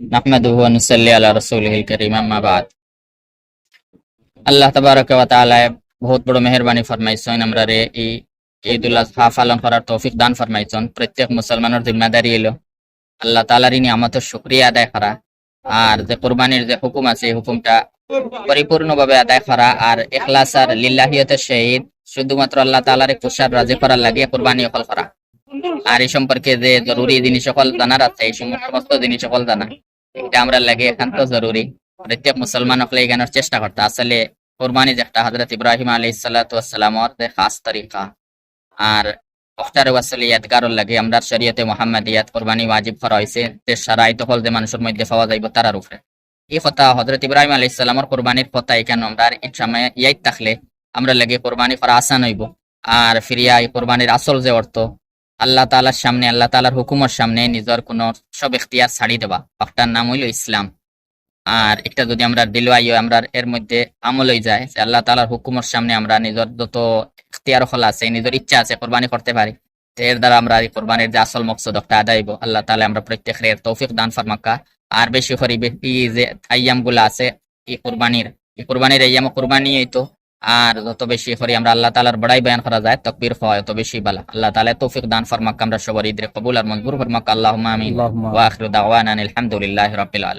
নাহমাদুহু আল্লাহ তাবারাক বহুত বড় মেহেরবানি ফরমাইছেন আমরা রে এই ঈদ উল পালন করার তৌফিক দান ফরমাইছেন প্রত্যেক মুসলমানের জিম্মাদারি এলো আল্লাহ তালার এই আমাদের শুকরিয়া আদায় করা আর যে কোরবানির যে হুকুম আছে এই হুকুমটা পরিপূর্ণভাবে আদায় করা আর এখলাস আর লিল্লাহিয়তের শহীদ শুধুমাত্র আল্লাহ তাআলার কুশার রাজি করার লাগে কোরবানি অকল করা আর এই সম্পর্কে যে জরুরি জিনিস সকল জানার আছে এই সমস্ত জিনিস সকল জানা এটা আমরা লাগে একান্ত জরুরি। প্রত্যেক মুসলমান হলে এগানোর চেষ্টা করতে। আসলে কোরবানি যে একটা হজরত ইব্রাহিম আলী সাল্লাতামর খাস তরিকা। আর অফতার ওয়াসলে ইয়াদগারর লাগে আমরা শরীয়তে মোহাম্মদিয়াত কোরবানি ওয়াজিব করা হয়েছে যে সারাইত হল যে মানুষের মধ্যে পাওয়া যাইব তারার উপরে। এই কথা হজরত ইব্রাহিম আলী ইসলামর কোরবানির কথা এখানে আমরা এই সময় ইয়াইত থাকলে আমরা লাগে কোরবানি করা আসান হইব। আর ফিরিয়া এই কোরবানির আসল যে অর্থ আল্লাহ তালার সামনে, আল্লাহ তালার হুকুমের সামনে নিজের কোন সব এখতিয়ার ছাড়ি দেবা। একটার নাম হইল ইসলাম। আর একটা যদি আমরা দিল আইও আমরা এর মধ্যে আমল হয়ে যায়, যে আল্লাহ তালার হুকুমের সামনে আমরা নিজের যত এখতিয়ার হল আছে, নিজের ইচ্ছা আছে কোরবানি করতে পারি এর দ্বারা আমরা এই কোরবানির যে আসল মকসদ একটা আদায় হইব। আল্লাহ তালা আমরা প্রত্যেক প্রত্যেকের তৌফিক দান ফরমাক্কা আর বেশি করে এই যে আইয়ামগুলা আছে, এই কোরবানির এই কোরবানির আইয়াম, কোরবানি তো আর যত বেশি করি আমরা আল্লাহ তালার বড়াই বয়ান করা যায় তকবির হয় তত বেশি বালা। আল্লাহ তালা তৌফিক দান ফরমাক আমরা সবার ঈদের কবুল আর মঞ্জুর ফরমাক আল্লাহ আমিন। ওয়াখির দাওয়ান আলহামদুলিল্লাহ রাবিল আলম